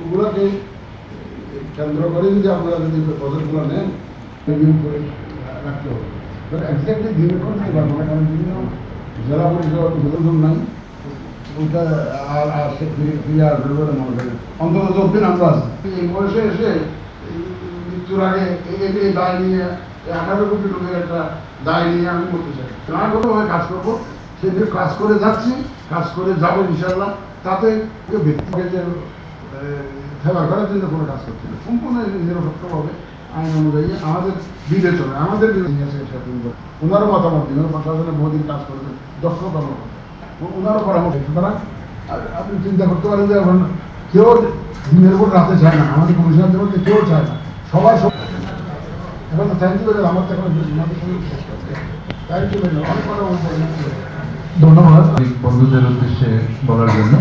ওগুলোকে কেন্দ্র করে যদি আপনারা যদি পদক্ষেপগুলো নেন রিভিউ করে রাখতে হবে। এক্স্যাক্টলি দিনে করে দিতে পারব না কারণ বিভিন্ন জেলা পরিষদ নাই। ওইটা আর ফিরে ফিরে আসবে বলে মনে করি অন্তত যতদিন আমরা আছি। এই বয়সে এসে মৃত্যুর আগে এই দায় নিয়ে আঠারো কোটি লোকের একটা দায় নিয়ে আমি করতে চাই। না কাজ করব। সেদিকে কাজ করে যাচ্ছি, কাজ করে যাব ইনশাল্লাহ তাতে ব্যক্তিকে যে সেবা করার জন্য কোনো কাজ করছে না সম্পূর্ণ নিরপেক্ষভাবে আইন অনুযায়ী। আমাদের বিবেচনা আমাদের। ওনারও মতামত দিন প্রশাসনে বহুদিন কাজ করেছেন দক্ষতা মতো ওনারও পরামর্শ সুতরাং আপনি চিন্তা করতে পারেন যে এখন কেউ দিনের উপর রাতে চায় না। আমাদের কমিশনারদের মধ্যে কেউ চায় না। সবাই সব এখন থ্যাংক ইউ আমার তো এখন ধন্যবাদ। বন্ধুদের উদ্দেশ্যে বলার জন্য।